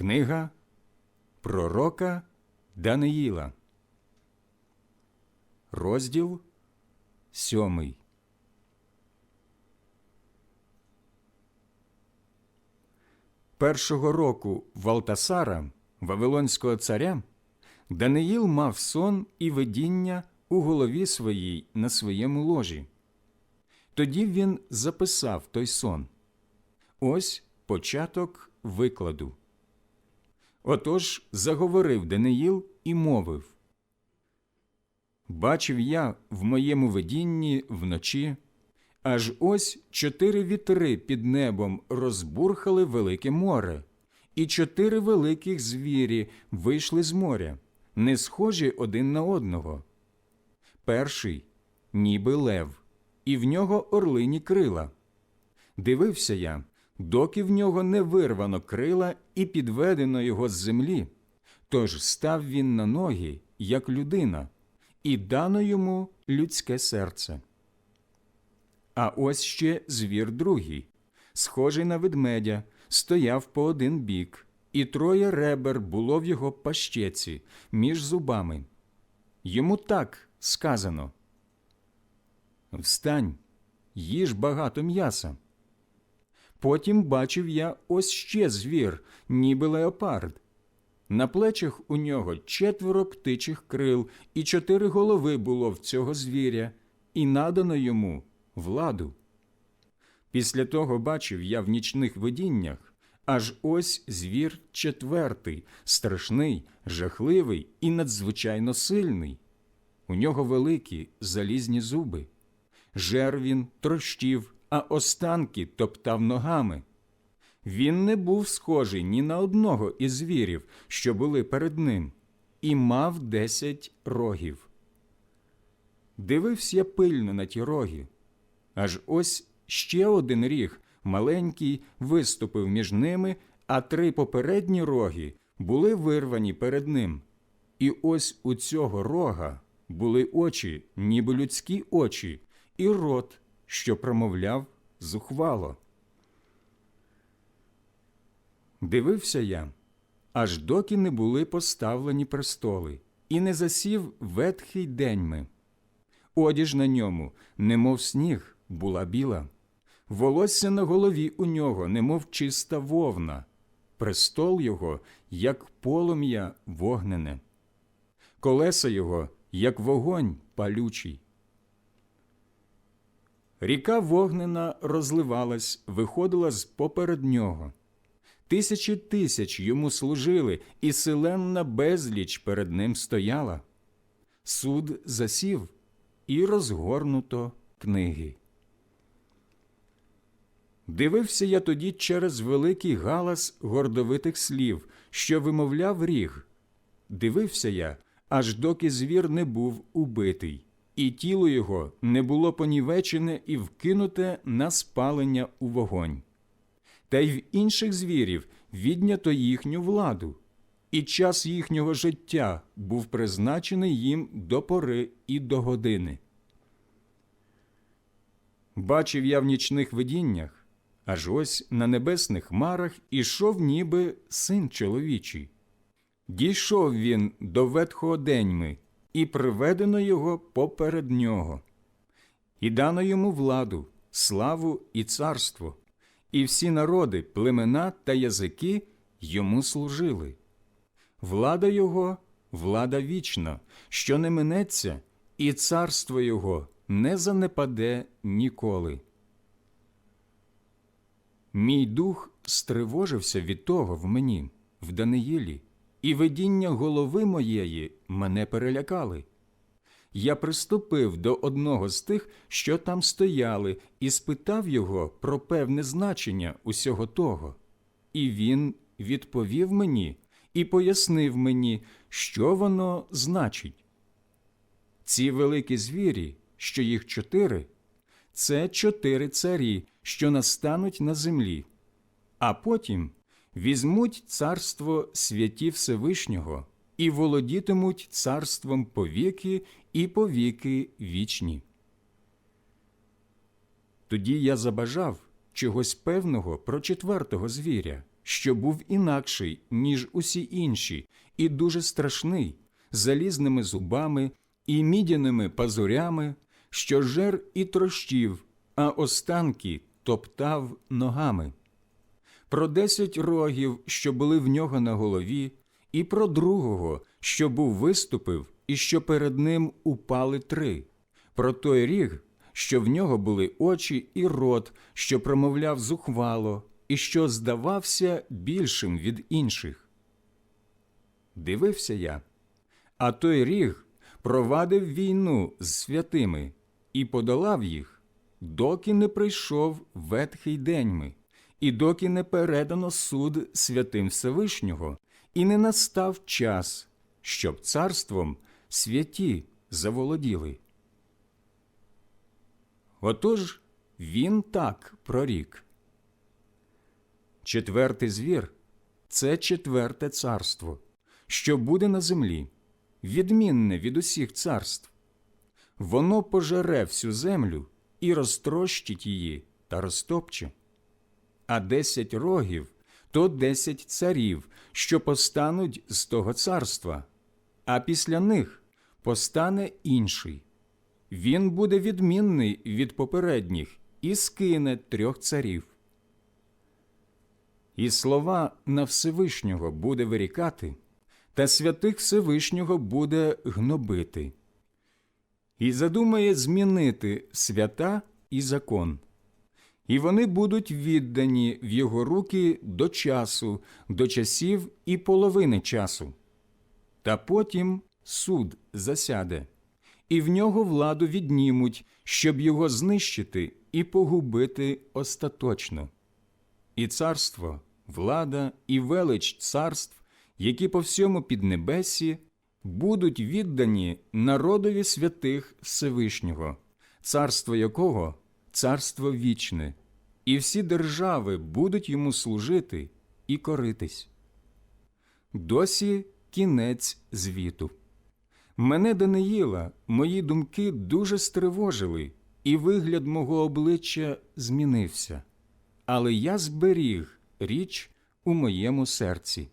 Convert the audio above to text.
Книга Пророка Даниїла, розділ сьомий. Першого року Валтасара, Вавилонського царя, Даниїл мав сон і видіння у голові своїй на своєму ложі. Тоді він записав той сон. Ось початок викладу. Отож заговорив Даниїл і мовив Бачив я в моєму видінні вночі, аж ось чотири вітри під небом розбурхали велике море, і чотири великих звірі вийшли з моря, не схожі один на одного. Перший ніби лев, і в нього орлині крила. Дивився я, доки в нього не вирвано крила і підведено його з землі. Тож став він на ноги, як людина, і дано йому людське серце. А ось ще звір другий, схожий на ведмедя, стояв по один бік, і троє ребер було в його пащеці між зубами. Йому так сказано Встань, їж багато м'яса. Потім бачив я ось ще звір, ніби леопард. На плечах у нього четверо птичих крил, і чотири голови було в цього звіря, і надано йому владу. Після того бачив я в нічних видіннях, аж ось звір четвертий, страшний, жахливий і надзвичайно сильний. У нього великі залізні зуби. Жер він трощив, а останки топтав ногами. Він не був схожий ні на одного із звірів, що були перед ним, і мав десять рогів. Дивився пильно на ті роги. Аж ось ще один ріг, маленький, виступив між ними, а три попередні роги були вирвані перед ним. І ось у цього рога були очі, ніби людські очі, і рот, що промовляв зухвало. Дивився я, аж доки не були поставлені престоли, і не засів ветхий деньми. Одіж на ньому, немов сніг, була біла, волосся на голові у нього, немов чиста вовна, престол його, як полум'я вогнене, колеса його, як вогонь палючий. Ріка вогнена розливалась, виходила з поперед нього. Тисячі тисяч йому служили, і селенна безліч перед ним стояла. Суд засів і розгорнуто книги. Дивився я тоді через великий галас гордовитих слів, що вимовляв ріг. Дивився я, аж доки звір не був убитий, і тіло його не було понівечене і вкинуте на спалення у вогонь. Та й в інших звірів віднято їхню владу, і час їхнього життя був призначений їм до пори і до години. Бачив я в нічних видіннях, аж ось на небесних хмарах ішов ніби син чоловічий. Дійшов він до ветхого деньми, і приведено його поперед нього, і дано йому владу, славу і царство, і всі народи, племена та язики йому служили. Влада його влада вічна, що не минеться, і царство його не занепаде ніколи. Мій дух стривожився від того в мені, в Даниїлі, і видіння голови моєї мене перелякали. Я приступив до одного з тих, що там стояли, і спитав його про певне значення усього того. І він відповів мені і пояснив мені, що воно значить. Ці великі звірі, що їх чотири, це чотири царі, що настануть на землі, а потім візьмуть царство святі Всевишнього і володітимуть царством повіки і повіки вічні. Тоді я забажав чогось певного про четвертого звіря, що був інакший, ніж усі інші, і дуже страшний, залізними зубами і мідяними пазурями, що жер і трощів, а останки топтав ногами. Про десять рогів, що були в нього на голові, і про другого, що був виступив, і що перед ним упали три, про той ріг, що в нього були очі і рот, що промовляв зухвало, і що здавався більшим від інших. Дивився я, а той ріг провадив війну з святими і подолав їх, доки не прийшов ветхий деньми, і доки не передано суд святим Всевишнього, і не настав час, щоб царством святі заволоділи. Отож він так прорік. Четвертий звір це четверте царство, що буде на землі, відмінне від усіх царств. Воно пожере всю землю і розтрощить її та розтопче. А десять рогів то десять царів, що постануть з того царства, а після них постане інший. Він буде відмінний від попередніх і скине трьох царів. І слова на Всевишнього буде вирікати, та святих Всевишнього буде гнобити. І задумає змінити свята і закон. І вони будуть віддані в його руки до часу, до часів і половини часу. Та потім суд засяде, і в нього владу віднімуть, щоб його знищити і погубити остаточно. І царство, влада і велич царств, які по всьому піднебесі, будуть віддані народові святих Всевишнього, царство якого царство вічне, і всі держави будуть йому служити і коритись. Досі кінець звіту. Мене Даниїла, мої думки дуже стривожили, і вигляд мого обличчя змінився. Але я зберіг річ у моєму серці.